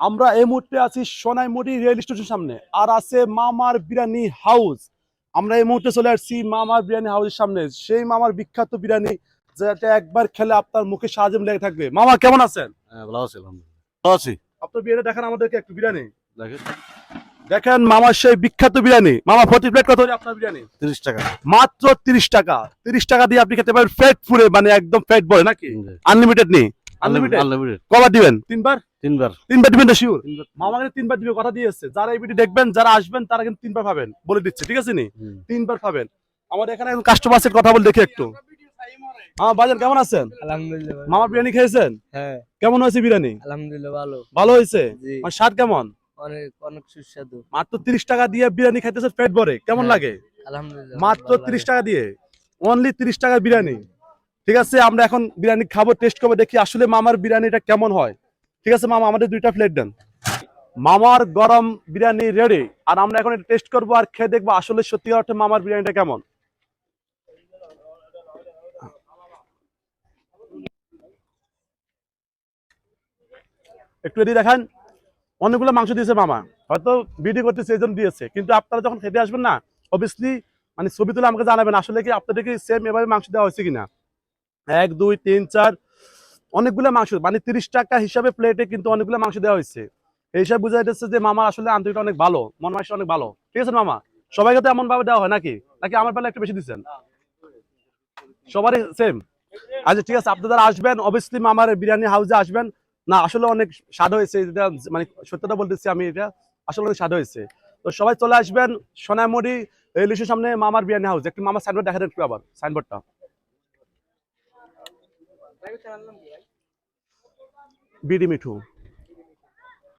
আমরা এই মুহূর্তে আছি সোনাইমুড়ি রেল স্টেশন সামনে। আর আছে মামার বিরিয়ানি হাউস। আমরা এই মুহূর্তে চলে আসছি মামার বিরিয়ানি হাউসের সামনে। সেই মামার বিখ্যাত বিরিয়ানি যেটা একবার খেলে আপনার মুখে সাহায্য লেগে থাকবে। মামা কেমন আছেন? হ্যাঁ ভালো আছি ভালো আছি। আপনার বিরিয়ানি দেখান আমাদেরকে একটু বিরিয়ানি। দেখেন। দেখেন মামার সেই বিখ্যাত বিরিয়ানি। মামা প্রতি প্লেট কত আপনার বিরিয়ানি? তিরিশ টাকা। মাত্র তিরিশ টাকা। তিরিশ টাকা দিয়ে আপনি খেতে পারেন ফ্যাট ফুলে মানে একদম ফ্যাট বলে নাকি? আনলিমিটেড নেই। আনলিমিটেড আনলিমিটেড কবার দিবেন? তিনবার? তিনবার। তিনবার দিবেন শিওর মামা কিন্তু তিনবার দিবে কথা দিয়ে এসছে যারা এই ভিডিও দেখবেন যারা আসবেন তারা কিন্তু তিনবার পাবেন বলে দিচ্ছে ঠিক আছে নি? হুম। তিনবার পাবেন আমাদের এখানে কাস্টমার কথা বলে দেখি একটু। হ্যাঁ বাজার কেমন আছেন? আলহামদুলিল্লাহ মামা বিরিয়ানি খেয়েছেন? হ্যাঁ। কেমন হয়েছে বিরিয়ানি? আলহামদুলিল্লাহ ভালো। ভালো হয়েছে? জি। মানে স্বাদ কেমন? অনেক অনেক সুস্বাদু। মাত্র তিরিশ টাকা দিয়ে বিরিয়ানি খাইতেছে পেট ভরে। কেমন হ্যাঁ, লাগে? আলহামদুলিল্লাহ মাত্র ভালো লাগে। তিরিশ টাকা দিয়ে। অনলি তিরিশ টাকা বিরিয়ানি। ঠিক আছে আমরা এখন বিরিয়ানি খাব টেস্ট করব দেখি আসলে মামার বিরিয়ানিটা কেমন হয়। ঠিক আছে, মামা, আমাদের দুইটা প্লেট দেন। মামার গরম বিরিয়ানি রেডি আর আমরা এখন টেস্ট করব আর খেয়ে দেখব আসলে সত্যি অর্থে মামার বিরিয়ানিটা কেমন। একটু এদিকে দেখান, অনেকগুলো মাংস দিয়েছে মামা, হয়তো ভিডিও করতে সেই জন্য দিয়েছে। কিন্তু আপনারা যখন খেতে আসবেন না অবভিয়াসলি মানে ছবি তুলে আমাকে জানাবেন, আসলে কি আপনাদের কি সেম এভাবে মাংস দেওয়া হয়েছে কিনা। এক, দুই, তিন, চার অনেকগুলো মাংস মানে তিরিশ টাকা হিসাবে প্লেটে কিন্তু অনেকগুলো মাংস দেওয়া হয়েছে। এই হিসাবে বোঝা যাচ্ছে যে মামা আসলে আন্তরিকটা অনেক ভালো, মন মাংস অনেক ভালো। ঠিক আছে মামা? সবাইকে তো এমন ভাবে দেওয়া হয় নাকি? নাকি আমার বেলা একটু বেশি দিচ্ছেন? সবারই সেম আচ্ছা ঠিক আছে, আপনি যারা আসবেন অবভিয়াসলি মামার বিরিয়ানি হাউসে আসবেন। না, আসলে অনেক স্বাদ হয়েছে মানে সত্যতা বলতেছি আমি, এটা আসলে অনেক স্বাদ হয়েছে। তো সবাই চলে আসবেন সোনামুড়ি রেল সামনে মামার বিরিয়ানি হাউস একটু মামার সাইনবোর্ড দেখা দেন একটু আবার সাইনবোর্ডটা বিডি মিঠু।